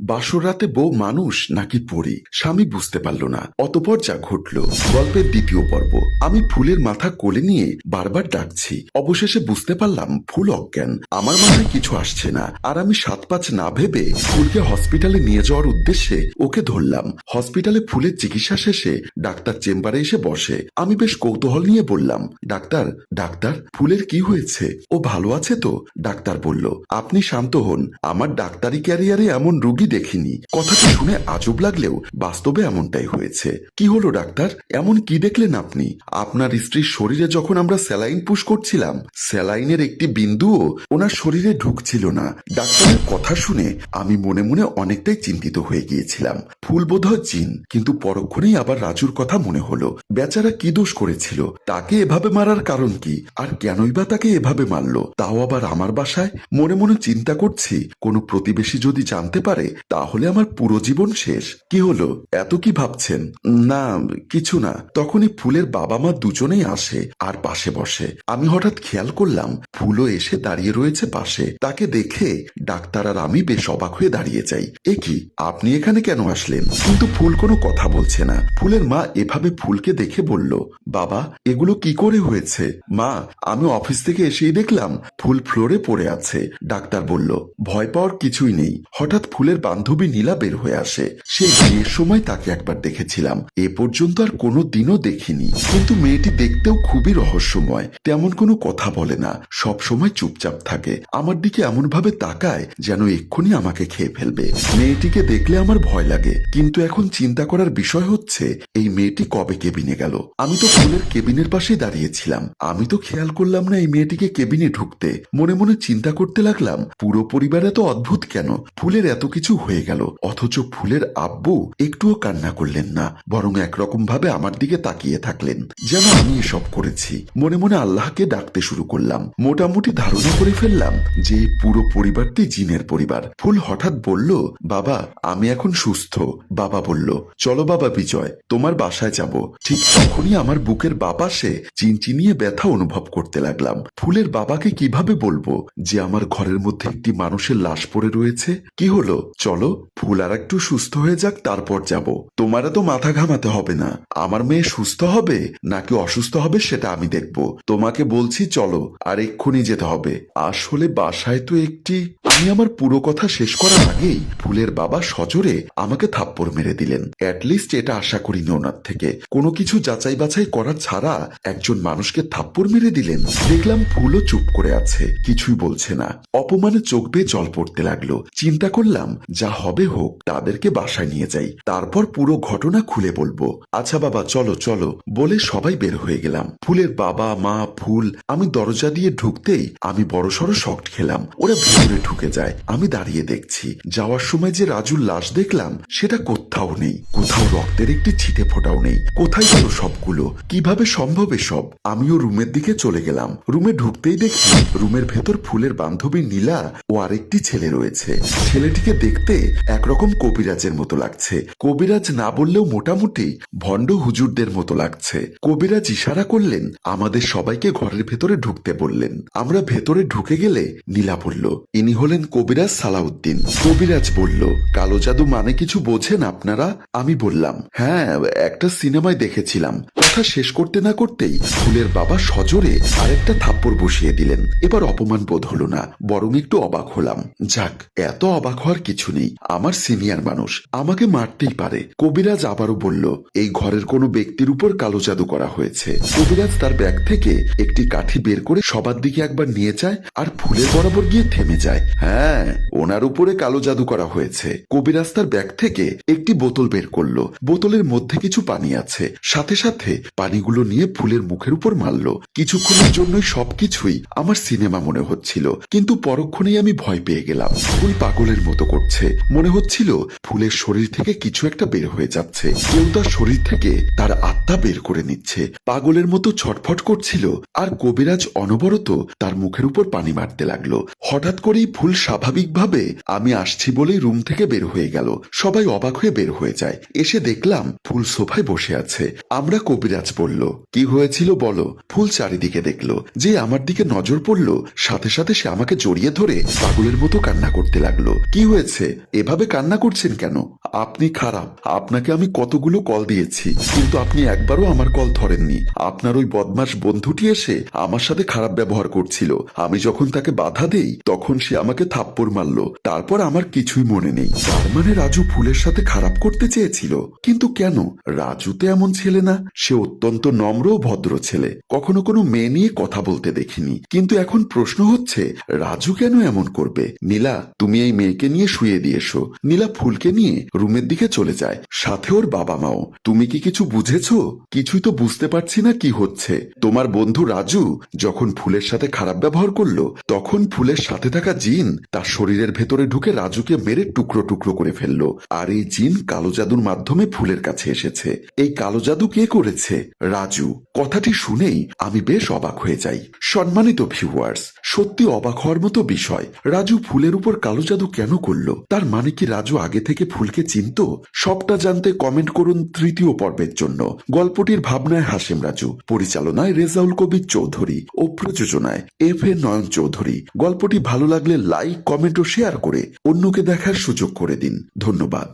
বাসর রাতে বউ মানুষ নাকি পরি? স্বামী বুঝতে পারল না। অতপর যা ঘটল, গল্পের দ্বিতীয় পর্ব। আমি ফুলের মাথা কোলে নিয়ে বারবার ডাকছি। অবশেষে বুঝতে পারলাম ফুল অজ্ঞান। আমার মাথায় কিছু আসছে না। আর আমি সাত পাঁচ না ভেবে ফুলকে হসপিটালে নিয়ে যাওয়ার উদ্দেশ্যে ওকে ধরলাম। হসপিটালে ফুলের চিকিৎসা শেষে ডাক্তার চেম্বারে এসে বসে। আমি বেশ কৌতূহল নিয়ে বললাম, ডাক্তার ডাক্তার, ফুলের কি হয়েছে? ও ভালো আছে তো? ডাক্তার বলল, আপনি শান্ত হন। আমার ডাক্তারি ক্যারিয়ারে এমন রুগী দেখিনি। কথাটা শুনে আজব লাগলেও বাস্তবে এমনটাই হয়েছে। কি হলো, ডাক্তার? এমন কি দেখলেন আপনি? আপনার স্ত্রীর শরীরে যখন আমরা স্যালাইন পুশ করছিলাম, স্যালাইনের একটি বিন্দুও ওনার শরীরে ঢুকছিল না। ডাক্তারের কথা শুনে আমি মনে মনে অনেকটাই চিন্তিত হয়ে গিয়েছিলাম। ফুল বোধহয় জিন, কিন্তু পরক্ষণেই আবার রাজুর কথা মনে হলো। বেচারা কি দোষ করেছিল? তাকে এভাবে মারার কারণ কি? আর কেনই বা তাকে এভাবে মারলো? তাও আবার আমার বাসায়? মনে মনে চিন্তা করছি, কোনো প্রতিবেশী যদি জানতে পারে তাহলে আমার পুরো জীবন শেষ। কি হলো? এত কি ভাবছেন? না, কিছু না। তখনই ফুলের বাবা মা দুজনেই আসে আর পাশে বসে। আমি হঠাৎ খেয়াল করলাম, ফুলও এসে দাঁড়িয়ে রয়েছে পাশে। তাকে দেখে ডাক্তার আর আমি বেশ অবাক হয়ে দাঁড়িয়ে যাই। এ কি? আপনি এখানে কেন আসলেন? কিন্তু ফুল কোনো কথা বলছে না। ফুলের মা এভাবে ফুলকে দেখে বলল, বাবা, এগুলো কি করে হয়েছে? মা, আমি অফিস থেকে এসেই দেখলাম, ফুল ফ্লোরে পড়ে আছে। ডাক্তার বলল, ভয় পাওয়ার কিছুই নেই। হঠাৎ ফুলের বান্ধবী নীলা বের হয়ে আসে। সেই বিয়ের সময় তাকে একবার দেখেছিলাম। এ পর্যন্ত আর কোনো দিনও দেখিনি। কিন্তু মেয়েটি দেখতেও খুবই রহস্যময়। তেমন কোনো কথা বলে না। সব সময় চুপচাপ থাকে। আমার দিকে এমন ভাবে তাকায় যেন এক্ষুনি আমাকে খেয়ে ফেলবে। মেয়েটিকে দেখলে আমার ভয় লাগে। কিন্তু এখন চিন্তা করার বিষয় হচ্ছে, এই মেয়েটি কবে কেবিনে গেল? আমি তো ফুলের কেবিনের পাশেই দাঁড়িয়েছিলাম। আমি তো খেয়াল করলাম না এই মেয়েটিকে কেবিনে ঢুকতে। মনে মনে চিন্তা করতে লাগলাম, পুরো পরিবার এত অদ্ভুত কেন? ফুলের এত কিছু হয়ে গেল। অথচ ফুলের আব্বু একটুও কান্না করলেন না, বরং একরকম ভাবে আমার দিকে তাকিয়ে থাকলেন। যেন আমি এসব করেছি। মনে মনে আল্লাহকে ডাকতে শুরু করলাম। মোটামুটি ধারণা করে ফেললাম যে পুরো পরিবারটি জিনের পরিবার। ফুল হঠাৎ বলল, বাবা, আমি এখন সুস্থ। বাবা বলল, চলো বাবা বিজয়, তোমার বাসায় যাব। ঠিক তখনই আমার বুকের বাপাসে চিনচিনিয়ে ব্যথা অনুভব করতে লাগলাম। ফুলের বাবাকে কীভাবে বলব যে আমার ঘরের মধ্যে একটি মানুষের লাশ পড়ে রয়েছে? কি হলো? চলো, ফুল আর একটু সুস্থ হয়ে যাক, তারপর যাব। তোমার তো মাথা ঘামাতে হবে না। আমার মেয়ে সুস্থ হবে, নাকি অসুস্থ হবে সেটা আমি দেখব। তোমাকে বলছি, চলো, আর এক্ষুনি যেতে হবে। আসলে বাসায় তো একটি আমি আমার পুরো কথা শেষ করার আগেই ফুলের বাবা সজোরে আমাকে থাপ্পড় মেরে দিলেন। অ্যাটলিস্ট এটা আশা করিনি ওনার থেকে। কোনো কিছু যাচাই বাছাই করার ছাড়া একজন মানুষকে থাপ্পড় মেরে দিলেন। দেখলাম ফুলও চুপ করে আছে, কিছুই বলছে না। অপমানে চোখ বেয়ে জল পড়তে লাগল। চিন্তা করলাম যা হবে হোক, তাদেরকে বাসায় নিয়ে যাই। তারপর পুরো ঘটনা খুলে বলব। আচ্ছা বাবা, চলো চলো, বলে সবাই বের হয়ে গেলাম। ফুলের বাবা, মা, ফুল, আমি দরজা দিয়ে ঢুকতেই আমি বড়সড় শক্ট খেলাম। ওরা ভিতরে ঢুকে যায়। আমি দাঁড়িয়ে দেখছি। যাওয়ার সময় যে রাজুর লাশ দেখলাম, সেটা কোথাও নেই। কোথাও রক্তের একটি ছিটে ফোটাও নেই। কোথায় গেল সবগুলো? কীভাবে সম্ভব এসব? আমিও রুমের দিকে চলে গেলাম। রুমে ঢুকতেই দেখি, রুমের ভেতর ফুলের বান্ধবী নীলা ও আরেকটি ছেলে রয়েছে। ছেলেটিকে দেখতে একরকম কবিরাজের মতো লাগছে। কবিরাজ না বললেও মোটামুটি ভণ্ড হুজুরদের মতো লাগছে। কবিরাজ ইশারা করলেন, আমাদের সবাইকে ঘরের ভেতরে ঢুকতে বললেন। আমরা ভেতরে ঢুকে গেলে নীলা বলল, ইনি হলেন কবিরাজ সালাউদ্দিন। কবিরাজ বলল, কালো জাদু মানে কিছু বোঝেন আপনারা? আমি বললাম হ্যাঁ একটা সিনেমায় দেখেছিলাম। কথা শেষ করতে না করতেই ফুলের বাবা সজোরে আরেকটা থাপ্পড় বসিয়ে দিলেন। এবার অপমান বোধ হলো না, বরং একটু অবাক হলাম। যাক, এত অবাক হওয়ার কিছু নেই। আমার সিনিয়র মানুষ, আমাকে মারতেই পারে। কবিরাজ আবারও বলল, এই ঘরের কোনো ব্যক্তির উপর কালো জাদু করা হয়েছে। কবিরাজ তার ব্যাগ থেকে একটি কাঠি বের করে সবার দিকে একবার নিয়ে যায় আর ফুলের বরাবর গিয়ে থেমে যায়। হ্যাঁ ওনার উপরে কালো জাদু করা হয়েছে। কবিরাজ তার ব্যাগ থেকে একটি বোতল বের করল। বোতলের মধ্যে কিছু পানি আছে। সাথে সাথে পানিগুলো নিয়ে ফুলের মুখের উপর মারল। কিছুক্ষণের জন্যই সবকিছুই আমার সিনেমা মনে হচ্ছিল। কিন্তু পরক্ষণেই আমি ভয় পেয়ে গেলাম। ফুল পাগলের মতো করছে। মনে হচ্ছিল ফুলের শরীর থেকে কিছু একটা বের হয়ে যাচ্ছে। কেউ তার শরীর থেকে তার আত্মা বের করে নিচ্ছে। পাগলের মতো ছটফট করছিল। আর কবিরাজ অনবরত তার মুখের উপর পানি মারতে লাগল। হঠাৎ করেই ফুল স্বাভাবিকভাবে আমি আসছি বলেই রুম থেকে বের হয়ে গেল। সবাই অবাক হয়ে বের হয়ে যায়। এসে দেখলাম ফুল সোফায় বসে আছে। আমরা কবিরাজ কবিরাজ বলল, কি হয়েছিল বলো? ফুল চারিদিকে দেখল, যে আমার দিকে নজর পড়ল, সাথে সাথে সে আমাকে জড়িয়ে ধরে পাগলের মতো কান্না করতে লাগল। কি হয়েছে? এভাবে কান্না করছেন কেন? আপনি খারাপ, আপনাকে আমি কতগুলো কল দিয়েছি, কিন্তু আপনি একবারও আমার কল ধরেননি। আপনার ওই বদমাস বন্ধুটি এসে আমার সাথে খারাপ ব্যবহার করছিল। আমি যখন তাকে বাধা দেই, তখন সে আমাকে থাপ্পড় মারলো। তারপর আমার কিছুই মনে নেই। তার মানে রাজু ফুলের সাথে খারাপ করতে চেয়েছিল। কিন্তু কেন? রাজু তো এমন ছেলে না। সে অত্যন্ত নম্র ও ভদ্র ছেলে। কখনো কোনো মেয়ে নিয়ে কথা বলতে দেখিনি। কিন্তু এখন প্রশ্ন হচ্ছে, রাজু কেন এমন করবে? নীলা, তুমি এই মেয়েকে নিয়ে শুয়ে দিয়েছ নীলা ফুলকে নিয়ে রুমের দিকে চলে যায়। সাথে ওর বাবা মাও। তুমি কি কিছু বুঝেছ? কিছুই তো বুঝতে পারছি না কি হচ্ছে। তোমার বন্ধু রাজু যখন ফুলের সাথে খারাপ ব্যবহার করল, তখন ফুলের সাথে থাকা জিন তার শরীরের ভেতরে ঢুকে রাজুকে মেরে টুকরো টুকরো করে ফেলল। আর এই জিন কালো জাদুর মাধ্যমে ফুলের কাছে এসেছে। এই কালো জাদু কে করেছে? রাজু, কথাটি শুনেই আমি বেশ অবাক হয়ে যাই। সম্মানিত ভিউয়ার্স সত্যি অবাক হওয়ার মতো বিষয়। রাজু ফুলের উপর কালো জাদু কেন করল? তার মানে কি রাজু আগে থেকে ফুলকে চিনত? সবটা জানতে কমেন্ট করুন তৃতীয় পর্বের জন্য। গল্পটির ভাবনায় হাসিম রাজু, পরিচালনায় রেজাউল কবির চৌধুরী ও প্রযোজনায় এফ এ নয়ন চৌধুরী। গল্পটি ভালো লাগলে লাইক কমেন্ট ও শেয়ার করে অন্যকে দেখার সুযোগ করে দিন। ধন্যবাদ।